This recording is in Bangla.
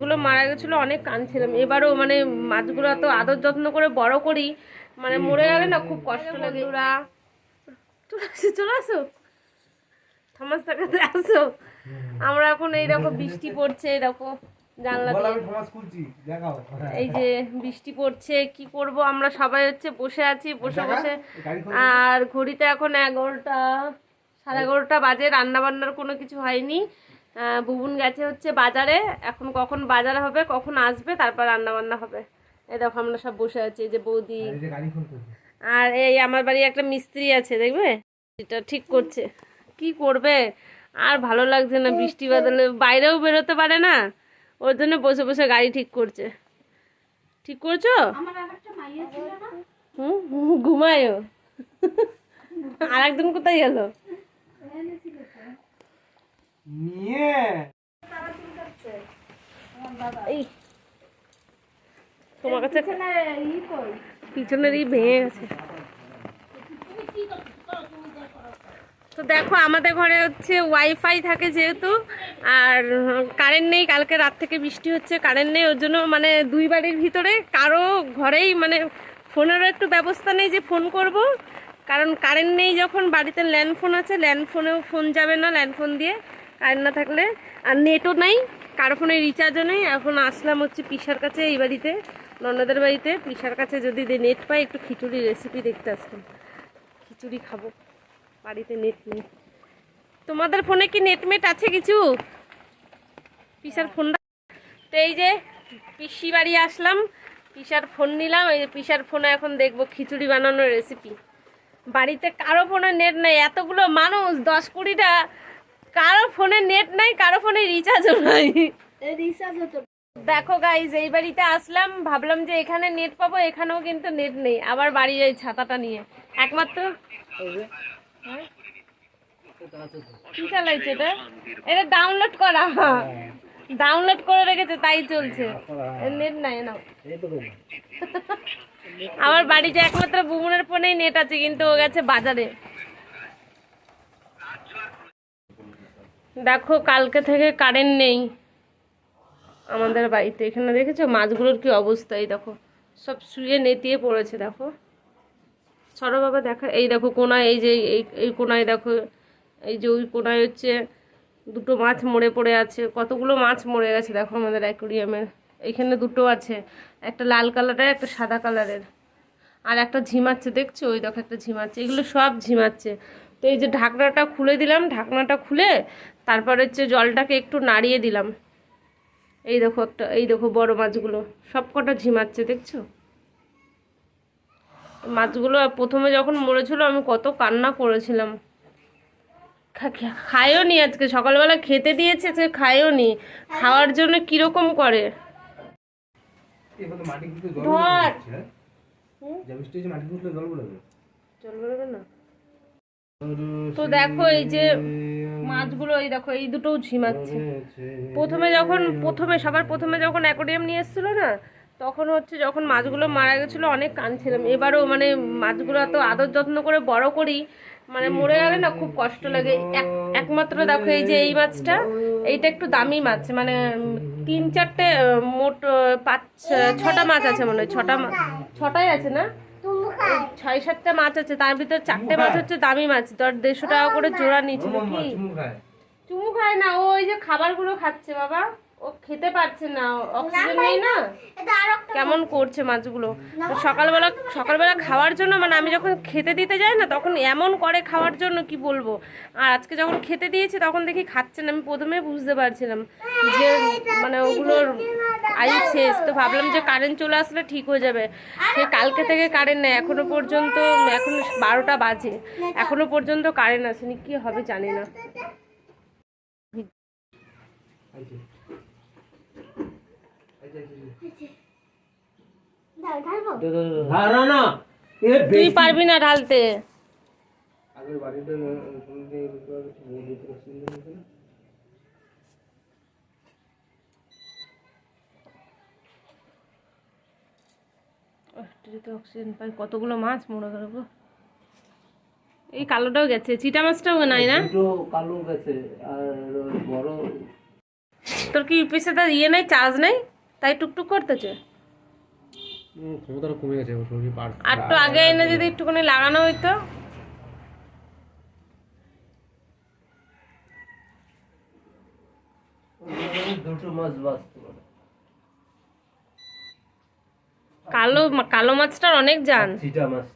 গুলো মারা গেছিল অনেক কাঁদছিলাম এবারও মানে মাছগুলো তো আদর যত্ন করে বড় করি মানে মরে গেলে না খুব কষ্ট লাগে। ওরা চলে আসো চলে আসো। থমাস টাকাতে আসো। আমরা এখন এই দেখো বৃষ্টি পড়ছে এই দেখো জানলা বল দিয়ে। আমি থমাস খুলছি দেখাও। এই যে বৃষ্টি পড়ছে কি করব? আমরা সবাই হচ্ছে বসে আছি বসে বসে। আর ঘড়িতে এখন এগারোটা সাড়ে এগারোটা বাজে রান্না বান্নার কোনো কিছু হয়নি। বুবুন গেছে হচ্ছে বাজারে। এখন কখন বাজার হবে কখন আসবে তারপর রান্না বান্না হবে। এই দেখো আমরা সব বসে আছি এই যে বৌদি। আর এই আমার বাড়ি একটা মিস্ত্রি আছে দেখবে? এটা ঠিক করছে। কি করবে? আর ভালো লাগছে না বৃষ্টি বাদলে। বাইরেও বেরোতে পারে না। ওর জন্য বসে বসে গাড়ি ঠিক করছে। ঠিক করছ? হুম হুম, ঘুমায়ও। আর একজন কোথায় গেল? নিয়ে। এই। তোমার কাছে পিছনের ই ভেঙে গেছে। তো দেখো আমাদের ঘরে হচ্ছে ওয়াইফাই থাকে যেহেতু আর কারেন্ট নেই কালকে রাত থেকে বৃষ্টি হচ্ছে কারেন্ট নেই ওর জন্য মানে দুই বাড়ির ভিতরে কারও ঘরেই মানে ফোনেরও একটু ব্যবস্থা নেই যে ফোন করব। কারণ কারেন্ট নেই যখন বাড়িতে ল্যান্ড ফোন আছে ল্যান্ড ফোনেও ফোন যাবে না ল্যান্ড ফোন দিয়ে। কারেন্ট না থাকলে আর নেটও নাই, কারও ফোনে রিচার্জও নেই। এখন আসলাম হচ্ছে পিসার কাছে এই বাড়িতে, ননদের বাড়িতে। পিসার কাছে যদি নেট পাই, একটু খিচুড়ি রেসিপি দেখতে আসলাম খিচুড়ি খাব, বাড়িতে নেট নেই। তোমাদের ফোনে কি নেটমেট আছে কিছু? পিসার ফোনটা তো এই যে পিসি বাড়ি আসলাম, পিসার ফোন নিলাম, এই যে পিসার ফোনে এখন দেখব খিচুড়ি বানানোর রেসিপি বাড়িতে কারও ফোনে নেট নেই, এতগুলো মানুষ, দশ কুড়িটা কারও ফোনে নেট নাই কারও ফোনে রিচার্জও নাই। দেখো গাইজ এই বাড়িতে আসলাম ভাবলাম যে এখানে নেট পাবো এখানেও কিন্তু নেট নেই। আবার বাড়ি যাই ছাতাটা নিয়ে। একমাত্র হ্যাঁ? কি চালাইছে এটা? এটা ডাউনলোড করা। ডাউনলোড করে রেখেছে তাই চলছে। নেট নাই না। আমার বাড়িতে একমাত্র বুমুনের ফোনেই নেট আছে কিন্তু ও গেছে বাজারে। দেখো, কালকে থেকে কারেন্ট নেই আমাদের বাড়িতে। এখানে দেখেছ? মাছগুলোর কি অবস্থা? এই দেখো, সব শুয়ে নেতিয়ে পড়েছে, দেখো। সরো বাবা, দেখা, এই দেখো কোনায়, এই যে, এই এই কোনায় দেখো, এই যে ওই কোনায় হচ্ছে দুটো মাছ মরে পড়ে আছে। কতগুলো মাছ মরে গেছে দেখো আমাদের অ্যাকোরিয়ামের এইখানে দুটো আছে, একটা লাল কালারের একটা সাদা কালারের আর একটা ঝিমাচ্ছে, দেখছ? ওই দেখো একটা ঝিমাচ্ছে। এগুলো সব ঝিমাচ্ছে। তো এই যে ঢাকনাটা খুলে দিলাম, ঢাকনাটা খুলে তারপর হচ্ছে জলটাকে একটু নাড়িয়ে দিলাম। এই দেখো একটা, এই দেখো বড় মাছগুলো, সব কটা ঝিমাচ্ছে দেখছ? মাছগুলো প্রথমে যখন মরেছিল, আমি কত কান্না করেছিলাম। খায়ও নি আজকে, সকালবেলা খেতে দিয়েছে সে খায়ও নি। খাওয়ার জন্য কীরকম করে? তো দেখো এই যে মাছগুলো এই দেখো এই দুটোও ঝিমাচ্ছে। প্রথমে যখন প্রথমে সবার প্রথমে যখন অ্যাকোরিয়াম নিয়ে এসেছিল না তখন হচ্ছে যখন মাছগুলো মারা গেছিল অনেক কাঁদছিলাম। এবারও মানে মাছগুলো এত আদর যত্ন করে বড় করি মানে মরে গেলে না খুব কষ্ট লাগে। এক একমাত্র দেখো এই যে এই মাছটা এইটা একটু দামি মাছ মানে তিন চারটে মোট পাঁচ ছটা মাছ আছে মনে হয় ছটা ছটাই আছে না? ছয় সাতটা মাছ আছে তার ভিতরে চারটে মাছ হচ্ছে দামি মাছ ধর দেড়শো টাকা করে জোড়া নিচ্ছে নাকি? চুমু খায়। না ও ওই যে খাবারগুলো খাচ্ছে বাবা ও খেতে পারছে না অক্সিজেন নেই না? কেমন করছে মাছগুলো? তো সকালবেলা সকালবেলা খাওয়ার জন্য মানে আমি যখন খেতে দিতে যাই না তখন এমন করে খাওয়ার জন্য কি বলব? আর আজকে যখন খেতে দিয়েছি তখন দেখি খাচ্ছে না আমি প্রথমে বুঝতে পারছিলাম যে মানে ওগুলোর আয়ু শেষ। তো ভাবলাম যে কারেন্ট চলে আসলে ঠিক হয়ে যাবে। সে কালকে থেকে কারেন্ট নেই, এখনও পর্যন্ত, এখন বারোটা বাজে। এখনও পর্যন্ত কারেন্ট আসেনি, কি হবে জানি না। তুই পারবি না ঢালতে। আগের যদি অক্সিজেন পাই কতগুলো মাছ? মরে গেল গো। এই কালোটাও গেছে চিটা মাছটাও নাই না? কালো গেছে আর বড় তোর কি ইউপিসে তার ইয়ে নেই চার্জ নেই? তাই টুকটুক করতেছে? ক্ষমতাটা কমে গেছে শরীর পার আর একটু আগে এনে যদি একটুখানি লাগানো হইতো? দুটো মাছ বাঁচতে। পারে কালো কালো মাছটার অনেক জান। মাছটা